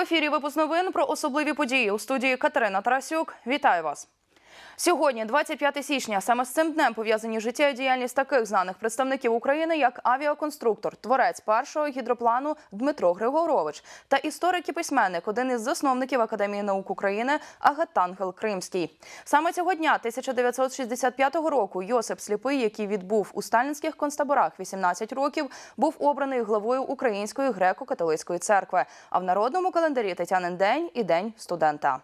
ефірі випуск новин про особливі події у студії Катерина Тарасюк. Вітаю вас. Сьогодні, 25 січня, саме з цим днем пов'язані життя і діяльність таких знаних представників України, як авіаконструктор, творець першого гідроплану Дмитро Григорович та історик і письменник, один із засновників Академії наук України Агатангел Кримський. Саме цього дня, 1965 року, Йосип Сліпий, який відбув у сталінських концтаборах 18 років, був обраний главою Української греко-католицької церкви. А в народному календарі Тетянин день і день студента.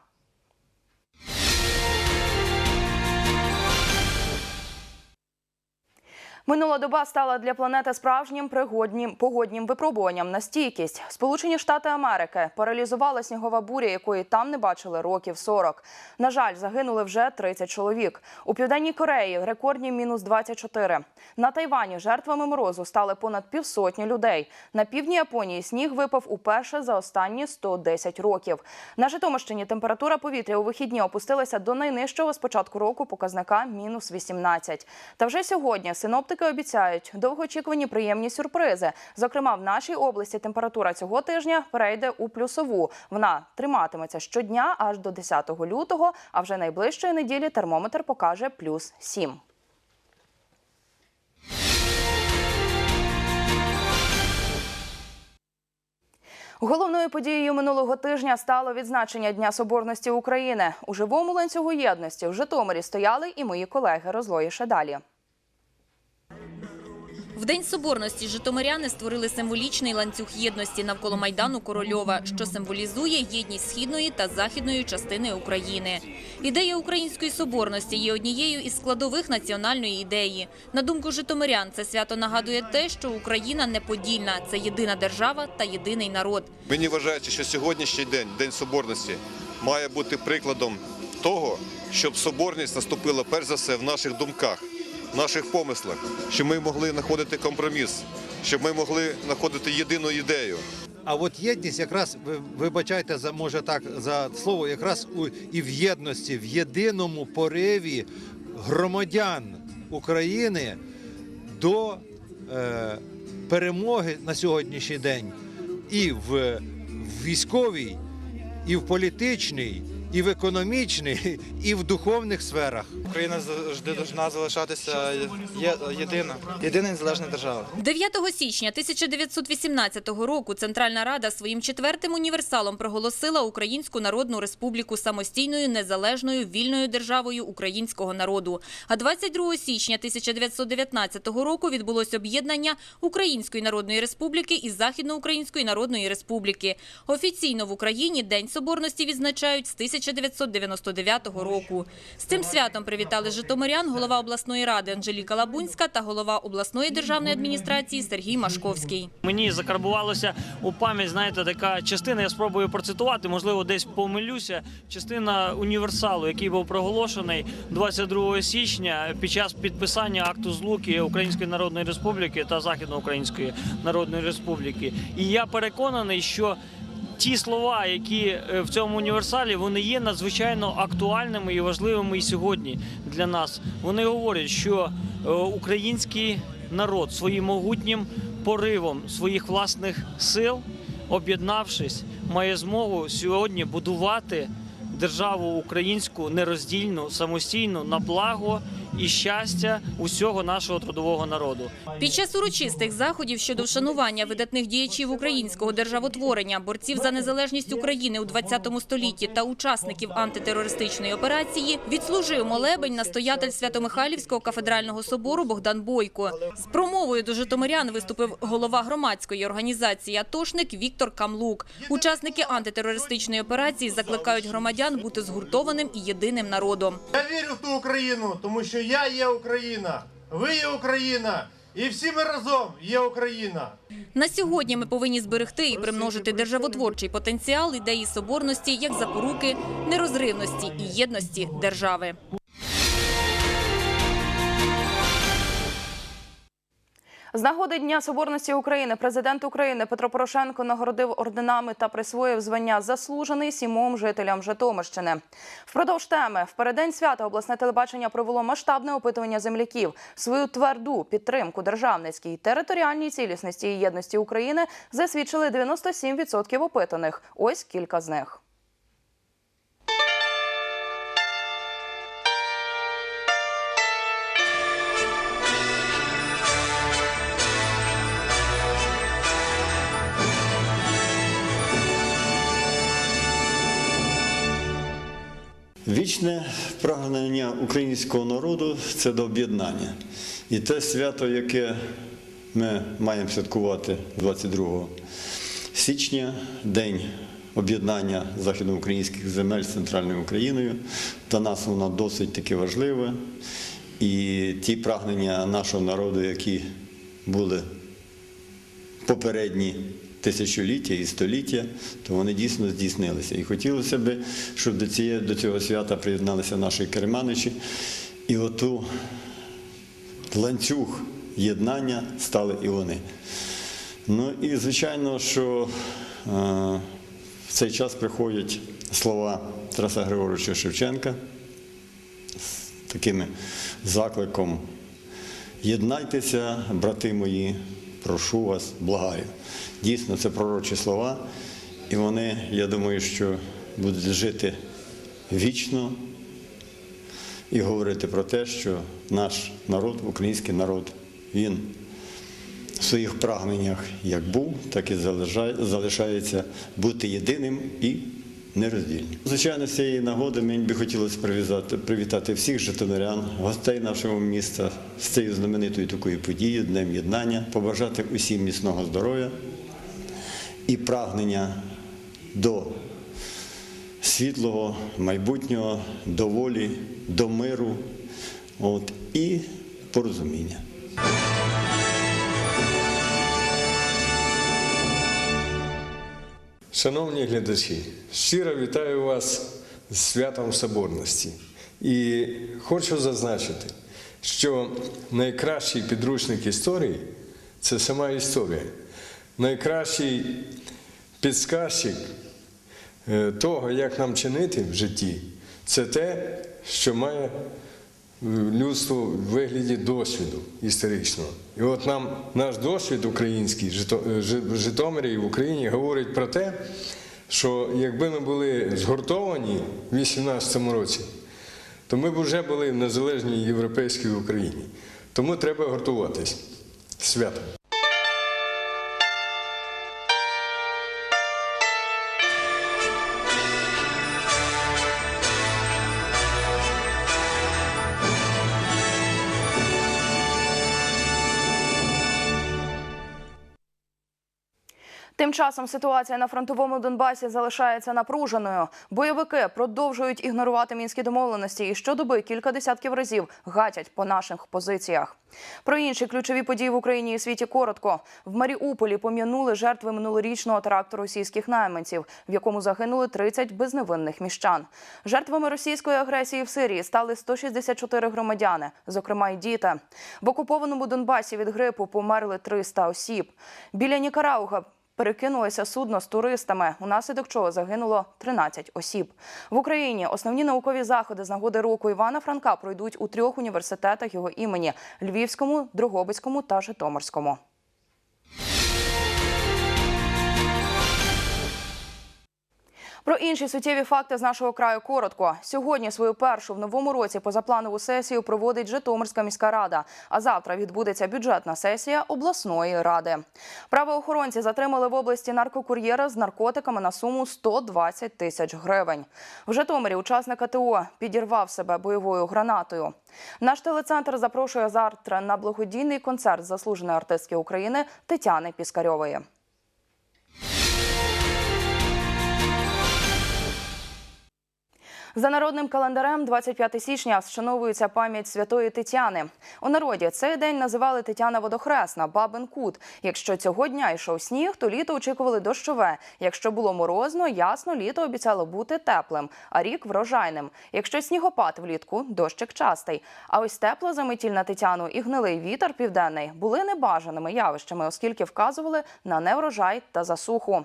Минула доба стала для планети справжнім пригоднім погоднім випробуванням на стійкість. Сполучені Штати Америки паралізувала снігова буря, якої там не бачили років 40. На жаль, загинули вже 30 чоловік. У південній Кореї рекордні мінус 24. На Тайвані жертвами морозу стали понад півсотні людей. На півдні Японії сніг випав уперше за останні 110 років. На Житомирщині температура повітря у вихідні опустилася до найнижчого з початку року показника мінус 18. Та вже сьогодні синоптики обіцяють довгоочікувані приємні сюрпризи. Зокрема, в нашій області температура цього тижня перейде у плюсову. Вона триматиметься щодня аж до 10 лютого. А вже найближчої неділі термометр покаже плюс 7. Головною подією минулого тижня стало відзначення Дня Соборності України. У живому ланцюгу єдності в Житомирі стояли і мої колеги. Розлоїше далі. В День Соборності житомиряни створили символічний ланцюг єдності навколо Майдану Корольова, що символізує єдність східної та західної частини України. Ідея української соборності є однією із складових національної ідеї. На думку житомирян, це свято нагадує те, що Україна неподільна – це єдина держава та єдиний народ. Мені вважається, що сьогоднішній день, День Соборності, має бути прикладом того, щоб соборність наступила перш за все в наших думках, наших помислах, щоб ми могли знаходити компроміс, щоб ми могли знаходити єдину ідею. А от єдність, якраз ви вибачайте за може так за слово, якраз у і в єдності, в єдиному пориві громадян України до е, перемоги на сьогоднішній день і в, в військовій, і в політичній, і в економічній, і в духовних сферах. Україна завжди повинна залишатися єдина, єдина незалежна держава. 9 січня 1918 року Центральна Рада своїм четвертим універсалом проголосила Українську Народну Республіку самостійною незалежною вільною державою українського народу. А 22 січня 1919 року відбулось об'єднання Української Народної Республіки і Західноукраїнської Народної Республіки. Офіційно в Україні День Соборності відзначають з 1999 року. З цим святом привітали житомирян голова обласної ради Анжеліка Лабунська та голова обласної державної адміністрації Сергій Машковський. Мені закарбувалося у пам'ять, знаєте, така частина. Я спробую процитувати, можливо, десь помилюся. Частина універсалу, який був проголошений 22 січня під час підписання акту злуки Української Народної Республіки та Західноукраїнської Народної Республіки. І я переконаний, що Ті слова, які е, в цьому універсалі, вони є надзвичайно актуальними і важливими і сьогодні для нас. Вони говорять, що е, український народ своїм могутнім поривом своїх власних сил, об'єднавшись, має змогу сьогодні будувати державу українську нероздільну, самостійну на благо і щастя усього нашого трудового народу. Під час урочистих заходів щодо вшанування видатних діячів українського державотворення, борців за незалежність України у 20 столітті та учасників антитерористичної операції відслужив молебень настоятель Свято-Михайлівського кафедрального собору Богдан Бойко. З промовою до житомирян виступив голова громадської організації «Атошник» Віктор Камлук. Учасники антитерористичної операції закликають громадян бути згуртованим і єдиним народом. Я вірю в ту Україну, тому що я є Україна, ви є Україна, і всі ми разом є Україна. На сьогодні ми повинні зберегти і примножити державотворчий потенціал ідеї соборності як запоруки нерозривності і єдності держави. З нагоди Дня Соборності України президент України Петро Порошенко нагородив орденами та присвоїв звання заслужений сімом жителям Житомирщини. Впродовж теми в переддень свята обласне телебачення провело масштабне опитування земляків. Свою тверду підтримку державницькій територіальній цілісності і єдності України засвідчили 97% опитаних. Ось кілька з них. Вічне прагнення українського народу це до об'єднання. І те свято, яке ми маємо святкувати 22 січня, День об'єднання західноукраїнських земель з центральною Україною, для нас воно досить таки важливе. І ті прагнення нашого народу, які були попередні тисячоліття і століття, то вони дійсно здійснилися. І хотілося б, щоб до, цієї, до цього свята приєдналися наші керманичі, і оту ланцюг єднання стали і вони. Ну і звичайно, що е, в цей час приходять слова Тараса Григоровича Шевченка з такими закликом Єднайтеся, брати мої, прошу вас, благаю. Дійсно, це пророчі слова, і вони, я думаю, що будуть жити вічно і говорити про те, що наш народ, український народ, він в своїх прагненнях як був, так і залишається бути єдиним і нероздільним. Звичайно, з цієї нагоди мені би хотілося привітати, привітати всіх житомирян, гостей нашого міста з цією знаменитою такою подією, Днем Єднання, побажати усім міцного здоров'я і прагнення до світлого майбутнього, до волі, до миру от, і порозуміння. Шановні глядачі, щиро вітаю вас з святом Соборності. І хочу зазначити, що найкращий підручник історії це сама історія. Найкращий підсказчик е, того, як нам чинити в житті, це те, що має людство в вигляді досвіду історичного. І от нам наш досвід український е, в Житомирі і в Україні говорить про те, що якби ми були згуртовані в 18 році, то ми б вже були в незалежній європейській Україні. Тому треба гуртуватись. Свято. Тим часом ситуація на фронтовому Донбасі залишається напруженою. Бойовики продовжують ігнорувати мінські домовленості і щодоби кілька десятків разів гатять по наших позиціях. Про інші ключові події в Україні і світі коротко. В Маріуполі пом'янули жертви минулорічного теракту російських найманців, в якому загинули 30 безневинних міщан. Жертвами російської агресії в Сирії стали 164 громадяни, зокрема й діти. В окупованому Донбасі від грипу померли 300 осіб. Біля Нікарауга Перекинулося судно з туристами, унаслідок чого загинуло 13 осіб. В Україні основні наукові заходи з нагоди року Івана Франка пройдуть у трьох університетах його імені: Львівському, Дрогобицькому та Житомирському. Про інші суттєві факти з нашого краю коротко. Сьогодні свою першу в новому році позапланову сесію проводить Житомирська міська рада. А завтра відбудеться бюджетна сесія обласної ради. Правоохоронці затримали в області наркокур'єра з наркотиками на суму 120 тисяч гривень. В Житомирі учасник АТО підірвав себе бойовою гранатою. Наш телецентр запрошує завтра на благодійний концерт заслуженої артистки України Тетяни Піскарьової. За народним календарем 25 січня вшановується пам'ять святої Тетяни. У народі цей день називали Тетяна Водохресна, Бабин Кут. Якщо цього дня йшов сніг, то літо очікували дощове. Якщо було морозно, ясно, літо обіцяло бути теплим, а рік врожайним. Якщо снігопад влітку, дощик частий. А ось тепла заметіль Тетяну і гнилий вітер південний були небажаними явищами, оскільки вказували на неврожай та засуху.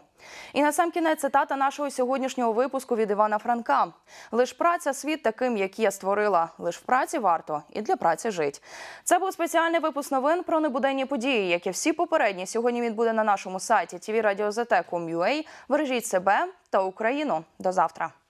І на сам кінець цитата нашого сьогоднішнього випуску від Івана Франка: лиш праця світ таким, як я створила. Лиш в праці варто і для праці жить. Це був спеціальний випуск новин про небуденні події, як і всі попередні. Сьогодні він буде на нашому сайті tvradio.zt.com.ua. Бережіть себе та Україну. До завтра.